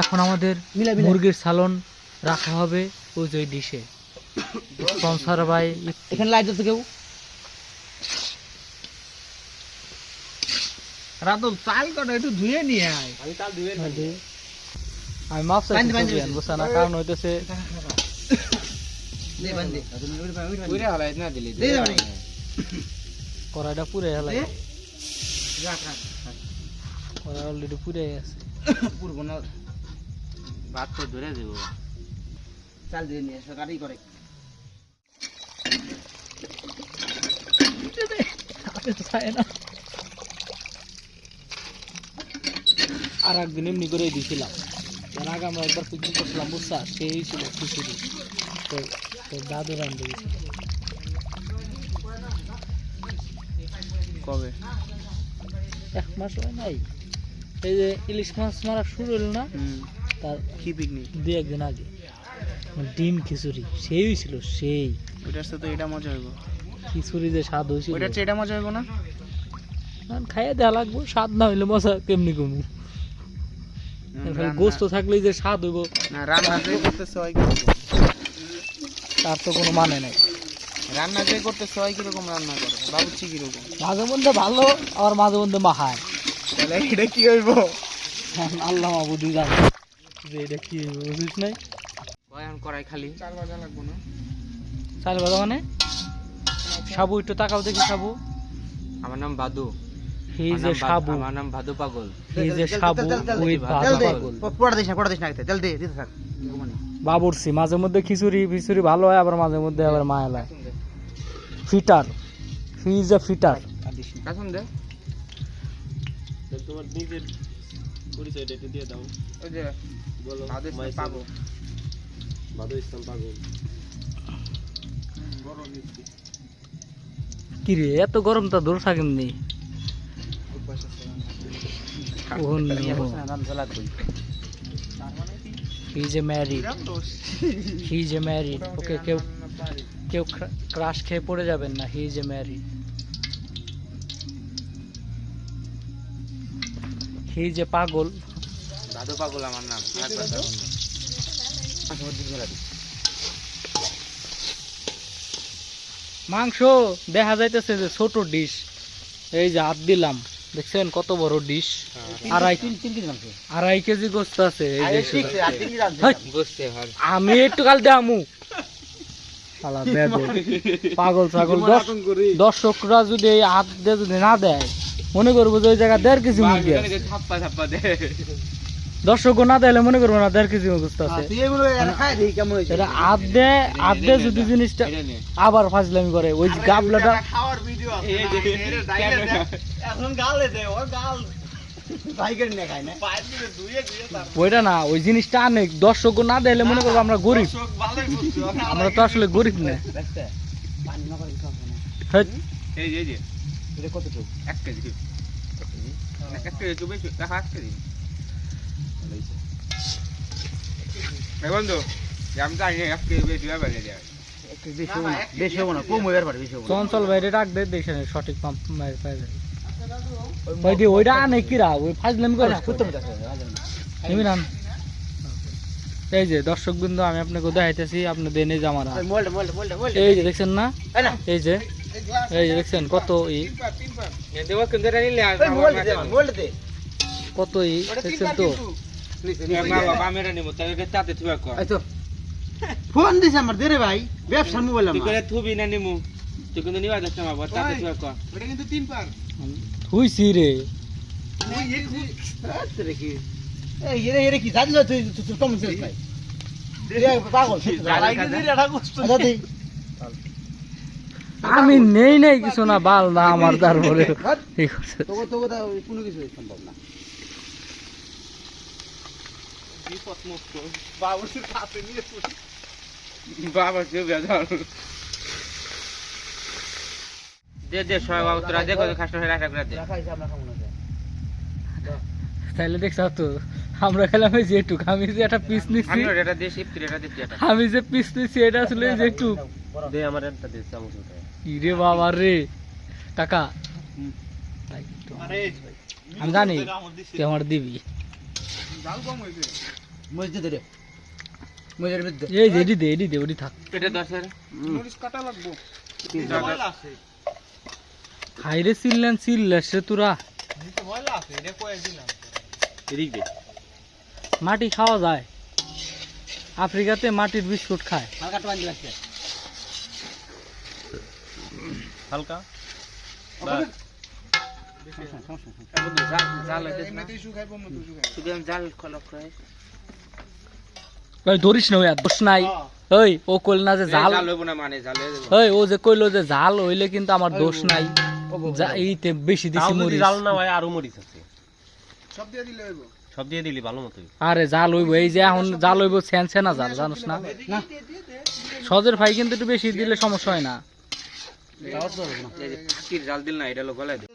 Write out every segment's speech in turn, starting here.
এখন আমাদের। মুরগির সালন রাখা হবে ওই যে ডিশে স্পন্সর বাই এখানে লাইট আছে কেউ? রাতুল চাল কটা একটু ধুয়ে নিয়ে আয়। আমি বান্ধি, চাইছি বুঝছেন না কারণ হইতেছে পুরে হলাই না দিলি দে দাও। কড়াইটা পুরে হেলাই। রাখ রাখ কড়াই অলরেডি পুরে আছে পুরবো না ভাত তো ধরে দেব চাল দিয়ে নিয়ে গাড়ি করে আর একদিন এমনি করে দিয়েছিলাম এর আগে আমরা একবার পিকনিক করছিলাম বুঝছা সেই ছিল খিচুড়ি তো তো দাদু রান্ধে কবে? এক মাস হয় নাই। এই যে ইলিশ মাছ মারা শুরু হলো না তার কি পিকনিক দু একদিন আগে। মানে ডিম খিচুড়ি সেই ছিল সেই। ওইটার সাথে এটা মজা হইব। খিচুড়ি যে স্বাদ হয়েছিল ওইটার চেয়ে এটা মজা হইব না? খাইয়ে দেওয়া লাগবো স্বাদ না হইলে মজা কেমনি কমু? গোস্ত থাকলেই যে স্বাদ হইব। না রান্না করতেছে ওই তার তো কোনো মানে নাই। রান্না যে করতে সবাই কীরকম রান্না করে? বাবুচি কীরকম? মাঝে মধ্যে ভালো আবার মাঝে মধ্যে মাহায়। তাহলে এটা কি হইব? আল্লাহ মাবুদি জানে। যে এটা কি হইব, বুঝিস নাই? এখন করাই খালি। চাল বাজা লাগবো না? চাল বাজা মানে? সাবু একটু তাকাও দেখি সাবু। আমার নাম বাদু। হি যে সাবু। আমার নাম ভাদু পাগল। হি যে সাবু ওই তেল পাগল। পোড়া দিস না পোড়া দিস না তেল দে দিতে থাক। বাবুরসি মাঝে মধ্যে খিচুড়ি ফিচুড়ি ভালো হয় আবার মাঝে মধ্যে আবার মায়া লাগে। Fitter he is a fitter. Kasun দে তোমার নিজের পরিচয়টা একটু দিয়ে দাও ওই যে বলো ভাদু ইসলাম মাইসেল। পাগল। বাদু ইসলাম পাগল। কি রে এত গরম তা দূর থাকেন নি। নাম চালা কই he is a married he is a married ওকে কেউ কেউ ক্রাশ খেয়ে পড়ে যাবেন না. He is a married he is a পাগল. ভাদু পাগল আমার নাম। মাংস দেখা যাইতেছে যে ছোট ডিশ। এই যে হাত দিলাম। দেখছেন কত বড় ডিশ আড়াই কেজি মাংস। আড়াই কেজি গোস্ত আছে হয় আমি একটু কাল দামু শালা পাগল ছাগল। দর্শকরা যদি হাত দিয়ে যদি না দেয় মনে করব যে ওই জায়গা দেড় কেজি মুরগি দর্শক না দিলে মনে করব না দেড় কেজি গোস্ত আছে। দে হাত দে যদি জিনিসটা আবার ফাজলামি করে ওই গাবলাটা খাওয়ার ভিডিও এই যে, ক্যামেরা। এখন গালে দে ওর গাল। বাইকের নে খায় না। ওইটা না ওই জিনিসটা আনে দর্শক না দিলে মনে করব আমরা গরিব। আমরা তো আসলে গরিব না। দেখতে। পানি না করে খাব না। হেৎ, এই যে, এই যে, এটা কতটুকু? এক কেজি। এক কেজি একটু বেশি, দেখা এক কেজি। এই বন্ধু, আমি জানি না, বেশি ব্যাপার বেশি হব না বেশি হব না কম হইবার পারে বেশি হব চঞ্চল ভাইরে ডাক দে দেখে সঠিক পাম্প মায়ের পায়ে যাবে। ওই দিয়ে ওইটা আনে কিরা? ওই ফাজলামি করে নিবি না? এই যে দর্শক বিন্দু আমি আপনাকে দেখাইতেছি আপনি দেন এই যে আমার হাত। মোল্ড মোল্ড মোল্ড মোল্ড এই যে দেখছেন না? এই যে এই যে দেখছেন কত ই? কত ই দেখছেন তো? ফোন দিছে আমার দে রে ভাই ব্যবসার মোবাইল তুই আমার থুবি না নিমু। তুই কিন্তু নিবা যাস না বাবা, তাতে থুয়া কর। থুইছি রে আচ্ছা রে কি এরে কি জানলো তুই তুই আচ্ছা দেই আমি নেই নেই কিছু না বাল না আমার তারপরে ঠিক আছে তোকে তোকে তো কোনো কিছু সম্ভব না বাবা। দে দে সবাই তোরা দেখো রাখা করে দে। দেখছ তো আমরা খেলাম এই আমি যে একটা পিস নিচ্ছি আমি এটা দিস ইফতির এটা দিচ্ছি এটা আমি যে পিস এটা আসলে এই একটু। দে আমার একটা দে চামচ উঠে ইরে বাবা রে। কাকা আমি জানি তুই আমার দিবি। জাল কম হয়েছে। মসজিদে রে মসজিদের মধ্যে। এই এডি দে এডি দে ওডি থাক। পেটে দশের মরিচ কাটা লাগবো। খাইরে চিল্লেন চিল্লাস রে তোরা। মাটি খাওয়া যায়। আফ্রিকাতে মাটির বিস্কুট খায়। হালকা টান দিলাছে হালকা? ওই ধরিস না ওই দোষ নাই। ওই ও কইল না যে জাল। জাল হইব না মানে ওই ও যে কইলো যে জাল হইলে কিন্তু আমার দোষ নাই। যা- এইতে বেশি দিছি মরিচ জাল না হয় আরও মরিচ আছে। সব দিয়ে দিলে হইব। সব দিয়ে দিলি ভালো মতোই। আরে জাল হইব। এই যে এখন জাল হইব সেন সেনা জাল জানোস না? সজের ভাই কিন্তু একটু বেশি দিলে সমস্যা হয় না। ফাঁকির জাল দিল না এটা লোক গলায় দে।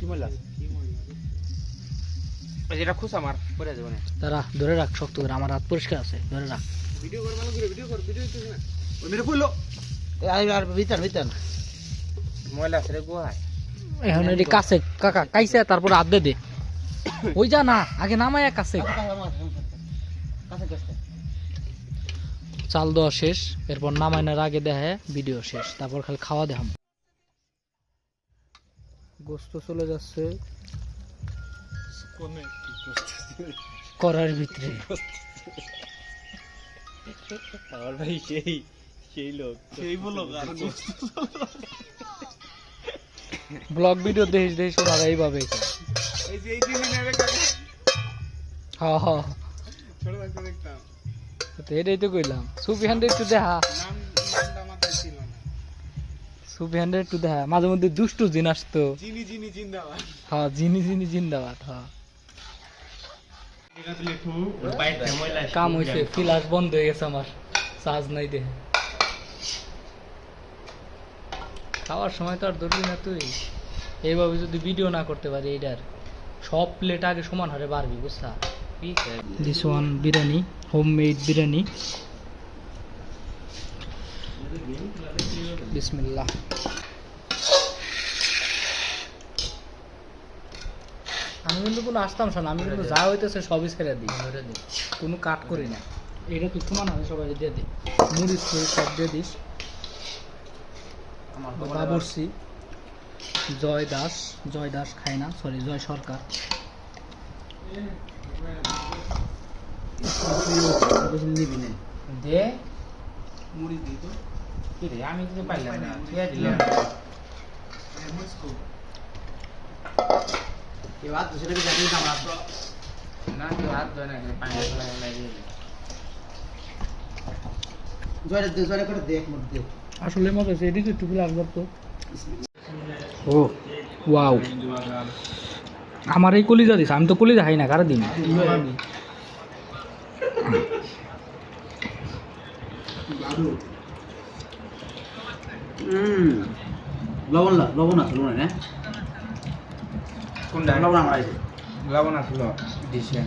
কি মজা ওই যেটা খুশ আমার পরে যাবে তারা ধরে রাখ শক্ত করে আমার হাত পরিষ্কার আছে ধরে রাখ। ভিডিও কর ভালো করে ভিডিও কর ভিডিও না। ওই মেরে পড়ল। আর আর ভিতর ভিতর। ময়লা আছে রে এখন এটি কাছে কাকা কাইছে তারপর হাত দে দে। ওই যা না আগে নামায় কাছে। কাছে কাছে চাল দেওয়া শেষ এরপর নামাইনার আগে দেখে ভিডিও শেষ তারপর খালি খাওয়া দেখাম। গোস্ত চলে যাচ্ছে। করার ভিতরে। আমার ভাই সেই সেই লোক। সেই বলো ব্লগ ভিডিও দেখিস ওনারা এইভাবে এই যে এই দিন নেবে কাকা হ্যাঁ হ্যাঁ ছোট থাকতে দেখতাম। তো এটাই তো কইলাম। সুফিয়ান একটু দেখা। সুফিয়ান একটু দেখা। মাঝে মধ্যে দুষ্টু জিন আসতো। জিনি জিনি জিন্দাবাদ। হ্যাঁ জিনি জিনি জিন্দাবাদ হ্যাঁ। কাম হয়েছে ফ্লাশ বন্ধ হয়ে গেছে আমার। চার্জ নাই খাওয়ার সময় তো আর ধরবি না তুই। এইভাবে যদি ভিডিও না করতে পারি এইটার সব প্লেট আগে সমান হারে বাড়বি, বুঝছা? This one biryani home made biryani. বিসমিল্লাহ। আমি কিন্তু কোনো আসতাম শোন আমি কিন্তু যা হইতেছে সবই ছেড়ে দিই। কোনো কাট করি না। এটা তুই সমান হবে সবাই দিয়ে দিই মুড়িস টুড়িস সব দিয়ে দিস। বাবরসি জয় দাস জয় দাস খায় না সরি জয় সরকার। নিবি না দে। মরিচ দিই তো। আমি পাইলাম না। দিলাম কেউ জানি না হাত ধরে না পানি লাগিয়ে দে জয়টা করে দেখ মোট দেখ আসলে মজা হয়েছে এদিকে একটু গ্লাস তো ও ওয়াও আমার এই কলিজা দিস আমি তো কলিজা খাই না কারা দিন হুম লবণ লবণ আছে লবণ না কোনটা? লবণ আমার আছে লবণ আসলো ডিশে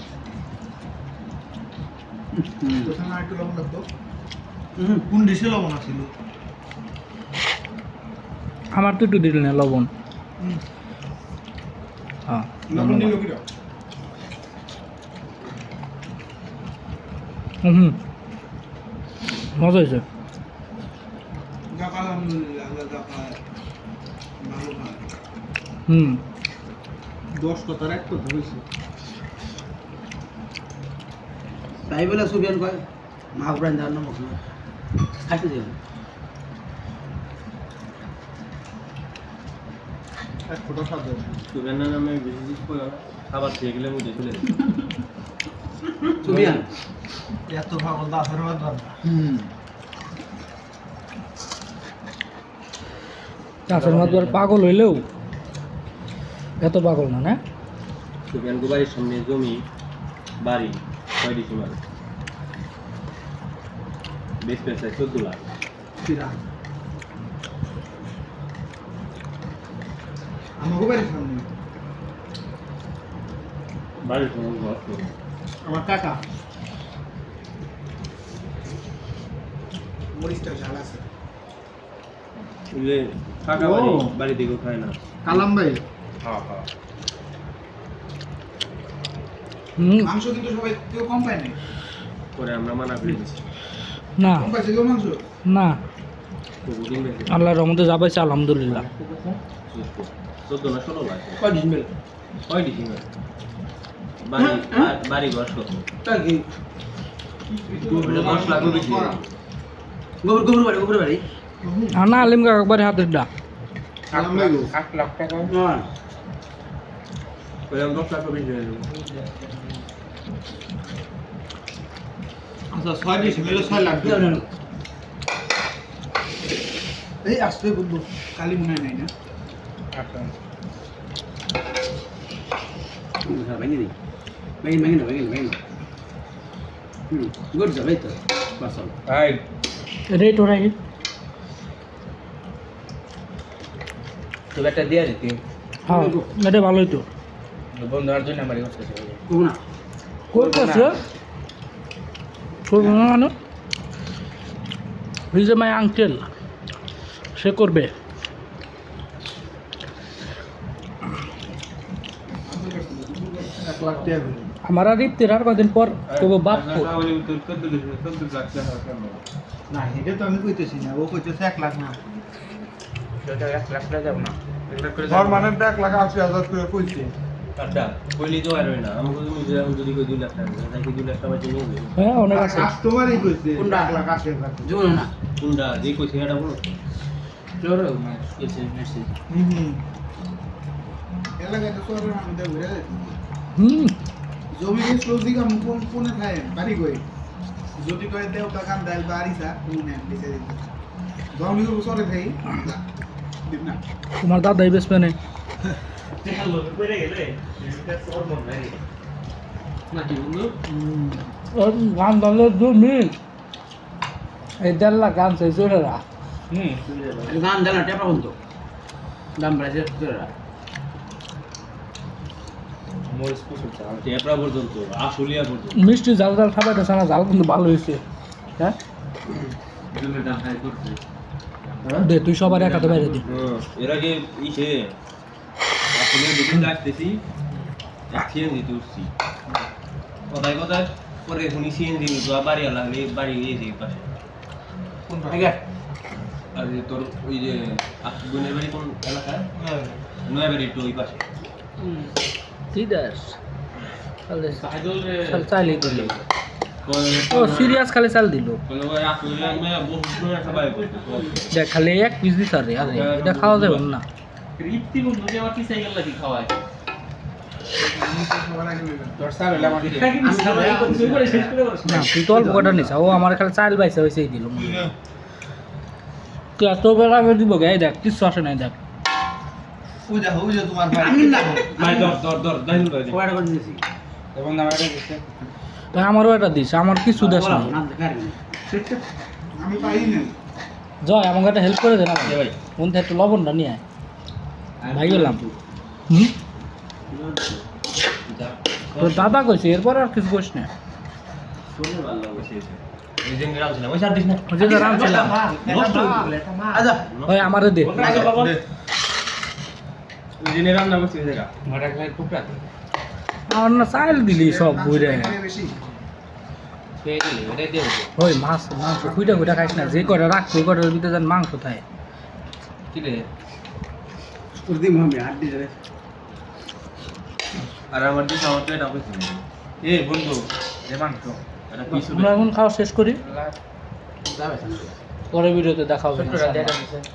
কোন ডিশে লবণ আসছিল আমার তো একটু দিল না লবণ। হ্যাঁ হুম হুম। মজা হয়েছে। হুম। দশ কথার এক কথা হয়েছে তাই বলে সুবিয়ান কয়? মহাপ্রাণ যার নাম ওখানে খাইতে নামে বেশি খাবার খেয়ে গেলে চলে সুবিয়ান এত ভাগল হুম। চাষের মধ্যে পাগল হইলেও এত পাগল না না? সুগান বাড়ির সামনে জমি বাড়ি ছয় ডিসেম্বর। বেশ পেশায় চোদ্দ লাখ। আমাকে বাড়ির সামনে। বাড়ির সামনে ঘর আমার কাকা। মরিচটা ঝাল আছে। বাড়ি বাড়ি খায় না। কালাম ভাই। মাংস কিন্তু সবাই কেউ কম পায় পরে আমরা মানা করে না। কম পাইছে কেউ মাংস? না। আল্লাহর রহমতে যাবাইছে আলহামদুলিল্লাহ। চোদ্দ না ষোলো লাগে কয় ডিসমেল কয় ডিসমেল বাড়ি বা- বাড়ি ঘর কত তার কি? দশ লাখ গোবর গোবর বাড়ি গোবর বাড়ি? আর আলিম কাকা একবারে হাতের ডা আট লাখ টাকা। ওইরকম দশ লাখ বেশি হয়ে যাবে। আচ্ছা ছয় ডিশ মেলে ছয় লাখ এই আসতে বলব কালি মনে নাই না? আচ্ছা। ভেঙে দিই। ভেঙে ভেঙে না ভেঙে ভেঙে হুম গুড যাবে তো বাসল এই। রেট ওরাই তো একটা দিয়ে দিতি হ্যাঁ এটা ভালোই তো। বন্ধু আর ইউজ করছে না না মানে মাই আঙ্কেল সে করবে এক লাখ। আমার আর ইফতির আর কদিন পর তবু বাপ না এটা তো আমি কইতেছি না ও কইতেছে এক লাখ না এক লাখ টাকা যাব না ধর মানে এক লাখ আশি হাজার করে কইছে কইলি তো আর না আমাকে তুমি যদি আমি যদি কই দুই লাখ টাকা দেয়, তাকে লাখ টাকা বাঁচিয়ে নিয়ে হ্যাঁ অনেক আছে। কাস্টমারই কইছে কোনটা? লাখ আশি হাজার। না। কোনটা? যে কইছে এটা বলো। এসে এসে হুম হুম। এলাকায় তো শহরের মানুষদের ঘুরে যায়। হুম। জমি আমি কোন কোনে খায় বাড়ি কই? যদি কয় দেও কাকান দাল বাড়ি সা বেঁচে জমি গুলো সরে খাই। দিব না তোমার দাদাই বেসবে না। গান জমি এই দেড় লাখ গান সেই টেপা বন্ধু দাম মিষ্টি জাল জাল খাবাইতেছে না জাল কিন্তু ভালো হয়েছে হ্যাঁ? দে তুই সবার একাতে বাইরে দি। হ্যাঁ, এর আগে ইসে আসলে দুদিন লাগতেছি সিএনজি তুলছি কোথায় কোথায় পরে শুনি সিএনজি বাড়ি লাগলে বাড়ি গিয়েছে পাশে। আর যে তোর ওই যে বোনের বাড়ি কোন এলাকায় নয়া বাড়ি একটু ওই পাশে। চাল চাইলেই দিল ও সিরিয়াস খালি চাল দিল। খালি এক পিস দিস আরে এটা খাওয়া যাবে না। তৃপ্তি বন্ধু যে আমার কি সাইকেল লাগি খাওয়ায়? তুই তো অল্প কটা নিস ও আমার খালি চাল পাইছে হয়েছেই দিল। তুই এত বেলা দিব গে দেখ কিচ্ছু আসে নাই দেখ। আমারও এটা দিস আমার কিছু দেশ না দেখার আমি পাই না জয় আমাকে একটা হেল্প করে দে না ভাই। কোন থেকে একটু লবণটা নিয়ে আয়। ভাই গেলাম। তোর দাদা কইছে, এরপর আর কিছু কইস না। আমারে না দিলি সব মাছ, মাংস খুঁটা খাইস না, যে কটা রাখ, ওই কটার ভিতরে যেন মাংস থাকে। কি রে? হাড্ডি ধরে আর আমার আমার এ বন্ধু আমরা এখন খাওয়া শেষ করি। পরে পরের ভিডিওতে দেখা হবে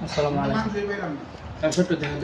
আসসালামু আলাইকুম। মাংসই ছোট্ট দেখে